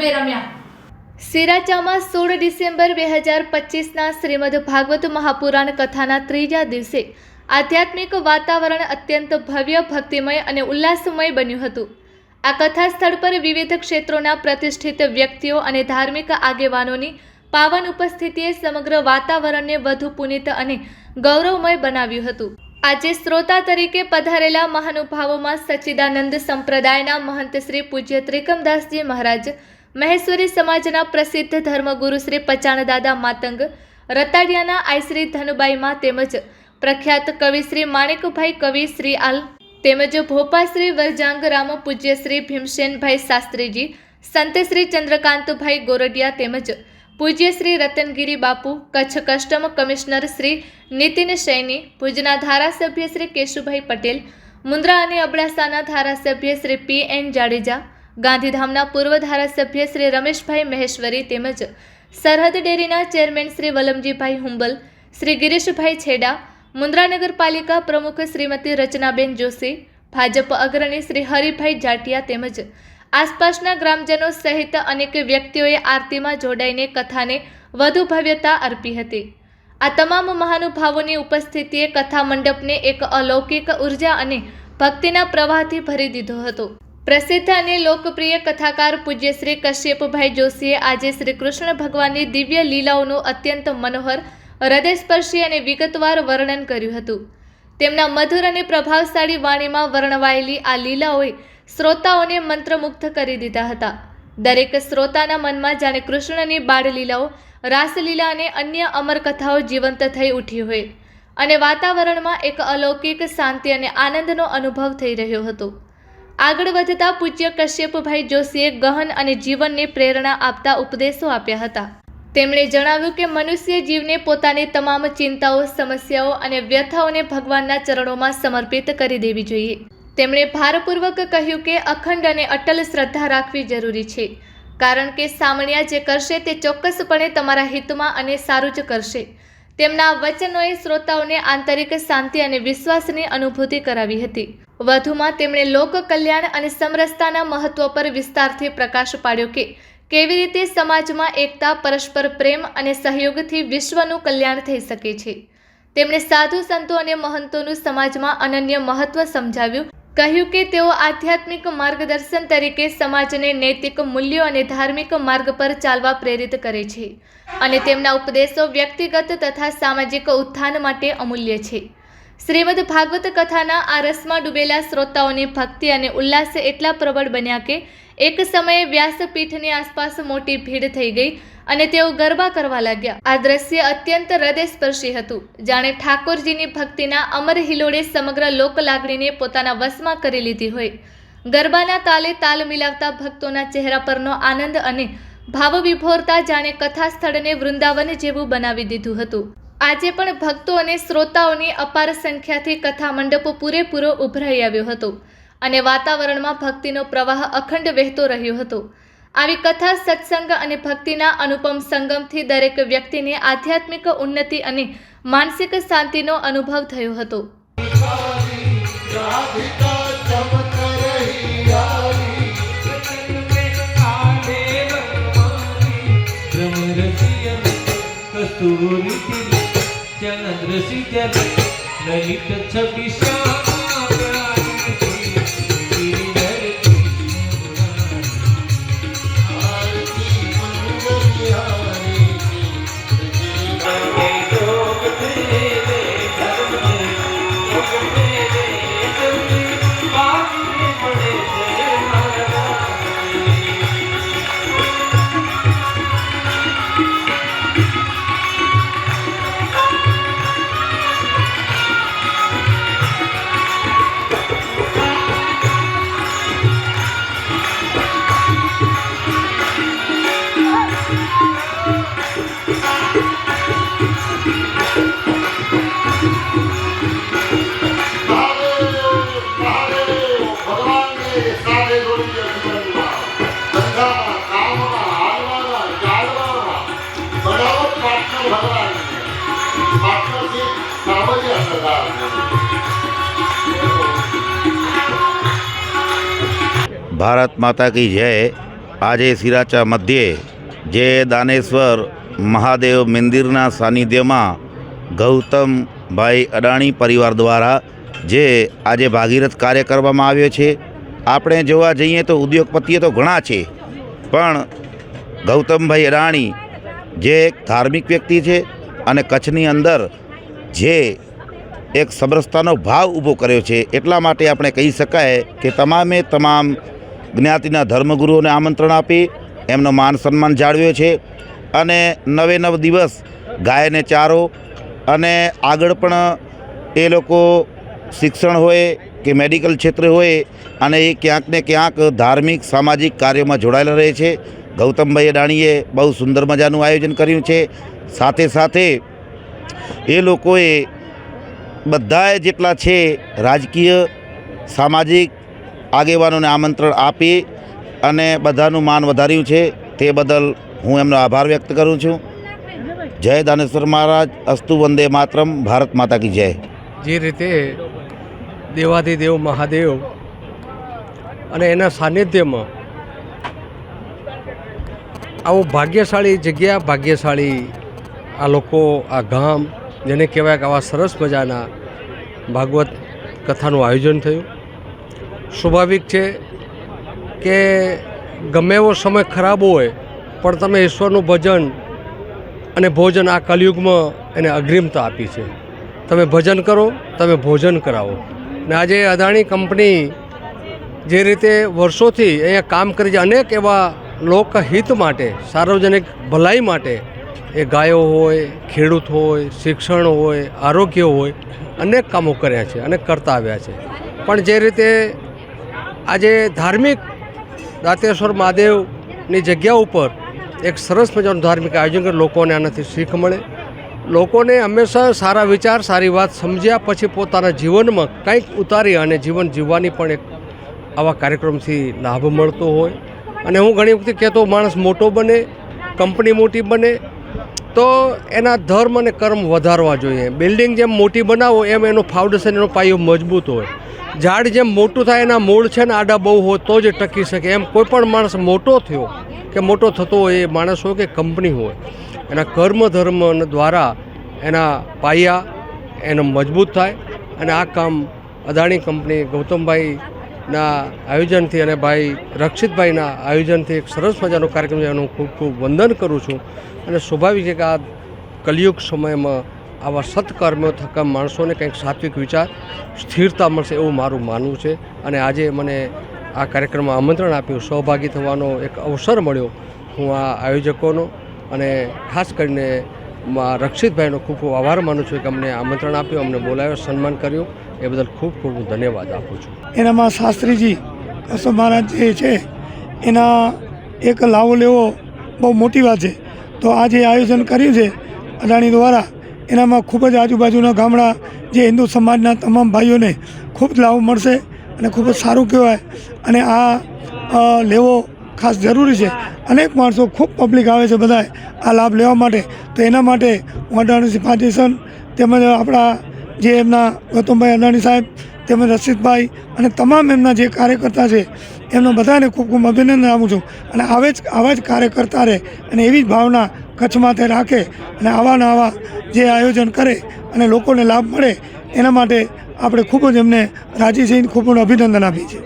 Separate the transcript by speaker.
Speaker 1: ગરબે રમ્યા.
Speaker 2: સિરાચામાં સોળ ડિસેમ્બર બે હજાર પચીસના શ્રીમદ ભાગવત મહાપુરાણ કથાના ત્રીજા દિવસે આધ્યાત્મિક વાતાવરણ અત્યંત ભવ્ય, ભક્તિમય અને ઉલ્લાસમય બન્યું હતું. આ કથા સ્થળ પર વિવિધ ક્ષેત્રોના પ્રતિષ્ઠિત વ્યક્તિઓ અને ધાર્મિક આગેવાનોની પાવન ઉપસ્થિતિએ સમગ્ર વાતાવરણને વધુ પુનિત અને ગૌરવમય બનાવ્યું હતું. આજે શ્રોતા તરીકે પધારેલા મહાનુભાવોમાં સચ્ચિદાનંદ સંપ્રદાયના મહંત શ્રી પૂજ્ય ત્રિકમદાસજી મહારાજ મહેશ્વરી સમાજના પ્રસિદ્ધ ધર્મગુરુ શ્રી પચાણદાદા માતંગ, રતાડિયાના આઈશ્રી ધનુબાઈમાં તેમજ પ્રખ્યાત કવિ શ્રી માણેકભાઈ કવિ શ્રી આલ તેમજ ભોપાશ્રી વરજાંગ વરજાંગરામ પૂજ્ય શ્રી ભીમસેનભાઈ શાસ્ત્રીજી, સંત શ્રી ચંદ્રકાંતભાઈ ગોરડિયા તેમજ પૂજ્ય શ્રી રતનગીરી બાપુ, કચ્છ કસ્ટમ કમિશનર શ્રી નીતિન સૈની, ભુજના ધારાસભ્ય શ્રી કેશુભાઈ પટેલ, મુન્દ્રા અને અબડાસાના ધારાસભ્ય શ્રી પી એન જાડેજા ગાંધીધામના પૂર્વ ધારાસભ્ય શ્રી રમેશભાઈ મહેશ્વરી તેમજ સરહદ ડેરીના ચેરમેન શ્રી વલમજીભાઈ હુંબલ, શ્રી ગિરીશભાઈ છેડા, મુન્દ્રા નગરપાલિકા પ્રમુખ શ્રીમતી રચનાબેન જોશી, ભાજપ અગ્રણી શ્રી હરિભાઈ જાટિયા તેમજ આસપાસના ગ્રામજનો સહિત અનેક વ્યક્તિઓએ આરતીમાં જોડાઈને કથાને વધુ ભવ્યતા અર્પી હતી. આ તમામ મહાનુભાવોની ઉપસ્થિતિએ કથા મંડપને એક અલૌકિક ઊર્જા અને ભક્તિના પ્રવાહથી ભરી દીધો હતો. પ્રસિદ્ધ અને લોકપ્રિય કથાકાર પૂજ્ય શ્રી કશ્યપભાઈ જોશીએ આજે શ્રી કૃષ્ણ ભગવાનની દિવ્ય લીલાઓનું અત્યંત મનોહર, હૃદયસ્પર્શી અને વિગતવાર વર્ણન કર્યું હતું. તેમના મધુર અને પ્રભાવશાળી વાણીમાં વર્ણવાયેલી આ લીલાઓએ શ્રોતાઓને મંત્રમુગ્ધ કરી દીધા હતા. દરેક શ્રોતાના મનમાં જાણે કૃષ્ણની બાળલીલાઓ, રાસલીલા અને અન્ય અમર કથાઓ જીવંત થઈ ઉઠી હોય. અને વાતાવરણમાં એક અલૌકિક શાંતિ અને આનંદનો અનુભવ થઈ રહ્યો હતો. આગળ વધતા પૂજ્ય કશ્યપભાઈ જોશીએ ગહન અને જીવનને પ્રેરણા આપતા ઉપદેશો આપ્યા હતા. તેમણે જણાવ્યું કે મનુષ્ય જીવને પોતાની તમામ ચિંતાઓ, સમસ્યાઓ અને વ્યથાઓને ભગવાનના ચરણોમાં સમર્પિત કરી દેવી જોઈએ. તેમણે ભારપૂર્વક કહ્યું કે અખંડ અને અટલ શ્રદ્ધા રાખવી જરૂરી છે, કારણ કે સામણિયા જે કરશે તે ચોક્કસપણે તમારા હિતમાં અને સારું જ કરશે. તેમના વચનોએ શ્રોતાઓને આંતરિક શાંતિ અને વિશ્વાસની અનુભૂતિ કરાવી હતી. વધુમાં તેમણે લોક કલ્યાણ અને સમરસતાના મહત્વ પર વિસ્તારથી પ્રકાશ પાડ્યો કે કેવી રીતે સમાજમાં એકતા, પરસ્પર પ્રેમ અને સહયોગથી વિશ્વનું કલ્યાણ થઈ શકે છે. તેમણે સાધુ સંતો અને મહંતોનું સમાજમાં અનન્ય મહત્વ સમજાવ્યું કહ્યું કે તેઓ આધ્યાત્મિક માર્ગદર્શન તરીકે સમાજને નૈતિક મૂલ્યો અને ધાર્મિક માર્ગ પર ચાલવા પ્રેરિત કરે છે અને તેમના ઉપદેશો વ્યક્તિગત તથા સામાજિક ઉત્થાન માટે અમૂલ્ય છે. શ્રીમદ ભાગવત કથાના આ રસમાં ડૂબેલા શ્રોતાઓની ભક્તિ અને ઉલ્લાસ એટલા પ્રબળ બન્યા કે એક સમયે વ્યાસપીઠની આસપાસ મોટી ભીડ થઈ ગઈ અને તેઓ ગરબા કરવા લાગ્યા. આ દ્રશ્ય અત્યંત હૃદયસ્પર્શી હતું. જાણે ઠાકોરજીની ભક્તિના અમર હિલોડે સમગ્ર લોક લાગણીને પોતાના વશમાં કરી લીધી હોય. ગરબાના તાલે તાલ મિલાવતા ભક્તોના ચહેરા પરનો આનંદ અને ભાવ વિભોરતા જાણે કથા સ્થળને વૃંદાવન જેવું બનાવી દીધું હતું. આજે પણ ભક્તો અને શ્રોતાઓની અપાર સંખ્યાથી કથા મંડપ પૂરેપૂરો ઉભરાઈ આવ્યો હતો. અને વાતાવરણમાં ભક્તિનો પ્રવાહ અખંડ વહેતો રહ્યો હતો આવી કથા સત્સંગ અને ભક્તિના અનુપમ સંગમથી દરેક વ્યક્તિને આધ્યાત્મિક ઉન્નતિ અને માનસિક શાંતિનો અનુભવ થયો હતો
Speaker 3: કસ્તુરી છબી
Speaker 4: ભારત માતા કી જય.
Speaker 1: આજે સિરાચા મધ્યે જે દાનેશ્વર મહાદેવ મંદિરના સાનિધ્યમાં ગૌતમભાઈ અડાણી પરિવાર દ્વારા જે આજે ભાગીરથ કાર્ય કરવામાં આવ્યો છે. આપણે જોવા જઈએ તો ઉદ્યોગપતિઓ તો ઘણા છે, પણ ગૌતમભાઈ અડાણી જે એક ધાર્મિક વ્યક્તિ છે અને કચ્છની અંદર જે એક સમરસતાનો ભાવ ઊભો કર્યો છે. એટલા માટે આપણે કહી શકાય કે તમામે તમામ જ્ઞાતિના ધર્મગુરુઓને આમંત્રણ આપી એમનો માન સન્માન જાળવ્યો છે અને નવે નવ દિવસ ગાયને ચારો અને આગળ પણ એ લોકો શિક્ષણ હોય કે મેડિકલ ક્ષેત્રે હોય અને એ ક્યાંક ને ક્યાંક ધાર્મિક સામાજિક કાર્યોમાં જોડાયેલા રહે છે. ગૌતમભાઈ અડાણીએ બહુ સુંદર મજાનું આયોજન કર્યું છે. સાથે સાથે એ લોકોએ બધાએ જેટલા છે, રાજકીય, સામાજિક આગેવાનોને આમંત્રણ આપી અને બધાનું માન વધાર્યું છે તે બદલ હું એમનો આભાર વ્યક્ત કરું છું. જય દાનેશ્વર મહારાજ, અસ્તુ વંદે માતરમ, ભારત માતા કી જય.
Speaker 4: જે રીતે દેવાધિદેવ મહાદેવ અને એના સાનિધ્યમાં આવું ભાગ્યશાળી જગ્યા, ભાગ્યશાળી આ લોકો, આ ગામ, જેને કહેવાય કે આવા સરસ મજાના ભાગવત કથાનું આયોજન થયું. સ્વાભાવિક છે કે ગમે એવો સમય ખરાબ હોય, પણ તમે ઈશ્વરનું ભજન અને ભોજન આ કલયુગમાં એને અગ્રિમતા આપી છે. તમે ભજન કરો, તમે ભોજન કરાવો. ને આજે અદાણી કંપની જે રીતે વર્ષોથી અહીંયા કામ કરી છે, અનેક એવા લોકહિત માટે, સાર્વજનિક ભલાઈ માટે, એ ગાયો હોય, ખેડૂત હોય, શિક્ષણ હોય, આરોગ્ય હોય, અનેક કામો કર્યા છે અને કરતા આવ્યા છે. પણ જે રીતે આજે ધાર્મિક દાંતેશ્વર મહાદેવની જગ્યા ઉપર એક સરસ મજાનું ધાર્મિક આયોજન કરે લોકોને આનાથી શીખ મળે. લોકોને હંમેશા સારા વિચાર, સારી વાત સમજ્યા પછી પોતાના જીવનમાં કંઈક ઉતારી અને જીવન જીવવાની પણ એક આવા કાર્યક્રમથી લાભ મળતો હોય. અને હું ઘણી વખતે કહેતો માણસ મોટો બને, કંપની મોટી બને, તો એના ધર્મ અને કર્મ વધારવા જોઈએ. બિલ્ડિંગ જેમ મોટી બનાવો, એમ એનું ફાઉન્ડેશન એનો પાયો મજબૂત હોય. ઝાડ જેમ મોટું થાય એના મૂળ છે ને આડા બહુ હોય તો જ ટકી શકે. એમ કોઈ પણ માણસ મોટો થયો કે મોટો થતો હોય એ માણસ હોય કે કંપની હોય, એના કર્મ ધર્મ દ્વારા એના પાયા એનો મજબૂત થાય અને આ કામ અદાણી કંપની ગૌતમભાઈના આયોજનથી અને ભાઈ રક્ષિતભાઈના આયોજનથી એક સરસ મજાનો કાર્યક્રમ છે. એનું ખૂબ ખૂબ વંદન કરું છું. અને સ્વાભાવિક છે કે આ કલયુગ સમયમાં આવા સત્કર્મો થકા માણસોને કંઈક સાત્વિક વિચાર સ્થિરતા મળશે એવું મારું માનવું છે. અને આજે મને આ કાર્યક્રમમાં આમંત્રણ આપ્યું, સહભાગી થવાનો એક અવસર મળ્યો હું આ આયોજકોનો. અને ખાસ કરીને રક્ષિતભાઈનો ખૂબ ખૂબ આભાર માનું છું કે અમને આમંત્રણ આપ્યું, અમને બોલાવ્યો, સન્માન કર્યું. એ બદલ ખૂબ ખૂબ હું ધન્યવાદ આપું છું.
Speaker 5: એનામાં શાસ્ત્રીજી કસો મહારાજ જે છે, એના એક લાવો લેવો બહુ મોટી વાત છે. તો આ જે આયોજન કર્યું છે અદાણી દ્વારા. એનામાં ખૂબ જ આજુબાજુના ગામડા જે હિન્દુ સમાજના તમામ ભાઈઓને ખૂબ લાભ મળશે અને ખૂબ જ સારું કહેવાય. અને આ લેવો ખાસ જરૂરી છે. અનેક માણસો ખૂબ પબ્લિક આવે છે બધાએ આ લાભ લેવા માટે. તો એના માટે હું અદાણી ફાઉન્ડેશન તેમજ આપણા જે એમના ગૌતમભાઈ અદાણી સાહેબ તેમજ રશીદભાઈ અને તમામ એમના જે કાર્યકર્તા છે એમનો બધાને ખૂબ ખૂબ અભિનંદન આપું છું. અને આવે જ આવા જ કાર્યકર્તા રહે અને એવી જ ભાવના કચ્છમાં તે રાખે અને આવા આવા જે આયોજન કરે અને લોકોને લાભ મળે, એના માટે આપણે ખૂબ જ એમને રાજી થઈને ખૂબ અભિનંદન આપીએ છીએ.